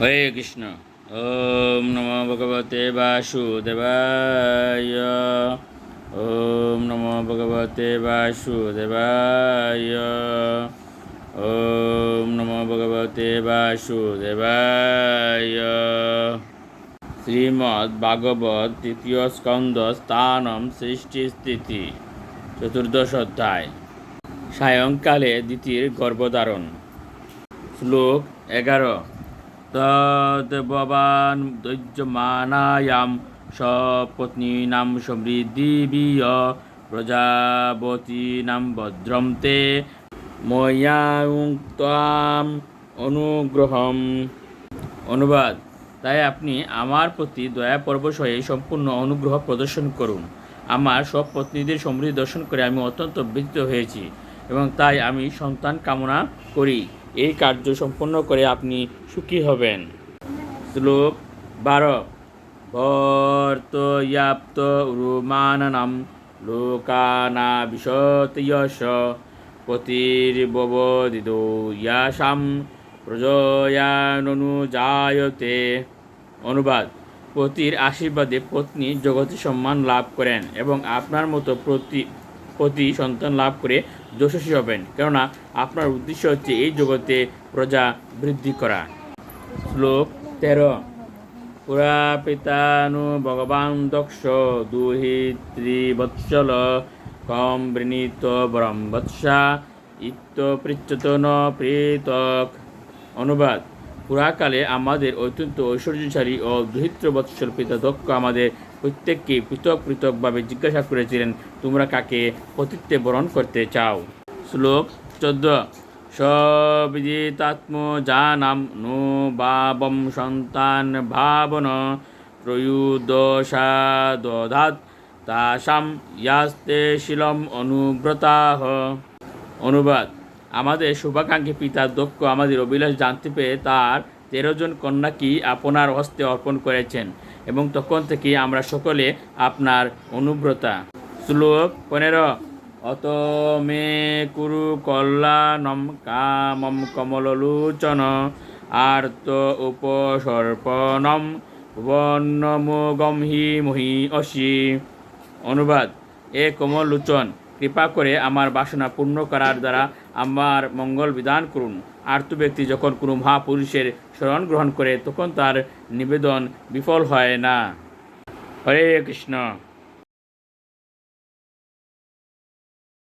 হরে কৃষ্ণ। ওম নমো ভগবতে বাসুদেবায়। ওম নমো ভগবতে বাসুদেবায়। ওম নমো ভগবতে বাসুদেবায়। শ্রীমদ্ ভাগবত তৃতীয় স্কন্দ স্থানম সৃষ্টি স্থিতি, চতুর্দশ অধ্যায়, সায়ংকালে দ্বিতীয় গর্ভধারণ, শ্লোক এগারো। তদ্ভবান দৈর্যমানায়াম সপত্নীনাম সমৃদ্ধিবিয় প্রজাপতিনাম ভদ্রম তে ময়াং অনুগ্রহম অনুবাদ তাই আপনি আমার প্রতি দয়া পরবশ হয়ে সম্পূর্ণ অনুগ্রহ প্রদর্শন করুন। আমার সব পত্নীদের সমৃদ্ধি দর্শন করে আমি অত্যন্ত ব্যথিত হয়েছি এবং তাই আমি সন্তান কামনা করি। এই কার্য সম্পন্ন করে আপনি সুখী হবেন। শ্লোক বারো। ভর্তয়াপ্ত রুমাননাম লোকানা বিশতয়শ পতির্বদিত ইয়াসাম প্রজয়ানুজায়তে অনুবাদ। পতির আশীর্বাদে পত্নী জগতে সম্মান লাভ করেন এবং আপনার মতো প্রতি প্রতি সন্তান লাভ করে যশস্বী হবেন। কেননা আপনার উদ্দেশ্য হচ্ছে এই জগতে প্রজা বৃদ্ধি করা। শ্লোক তেরো। পুরা পিতানু ভগবান দক্ষ দুহিত্রিবৎসল কম বৃণীত বরম বৎসা ইত্য পৃচ্ছত ন প্রীতক অনুবাদ। পুরাকালে আমাদের অত্যন্ত ঐশ্বর্যশালী ও দুহিত্র বৎসল পিতা দক্ষ আমাদের প্রত্যেককে পৃথক পৃথকভাবে জিজ্ঞাসা করেছিলেন, তোমরা কাকে পতিত্বে বরণ করতে চাও? শ্লোক চোদ্দ, সবিদিতাত্ম জানাম নো বাবম সন্তান ভাবন ত্রয়োদশা দধাত তাসাম ইয়াস্তে শিলম অনুব্রতাহ। অনুবাদ আমাদের শুভাকাঙ্ক্ষী পিতা দক্ষ আমাদের অভিলাষ জানতে পেরে তার তেরো জন কন্যাকেই আপনার হস্তে অর্পণ করেছেন? এবং তখন থেকে আমরা সকলে আপনার অনুব্রতা। শ্লোক পনেরো। অত মে কুরু কল্যাণম কামম কমললোচন আর্ত উপসর্পণম বন্নমোগম হি মহি অসি। অনুবাদ। এ কমল লোচন কৃপা করে আমার বাসনা পূর্ণ করার দ্বারা আমার মঙ্গল বিধান করুন। আর্ত ব্যক্তি যখন কোনো মহাপুরুষের শরণ গ্রহণ করে, তখন তার নিবেদন বিফল হয় না। হরে কৃষ্ণ।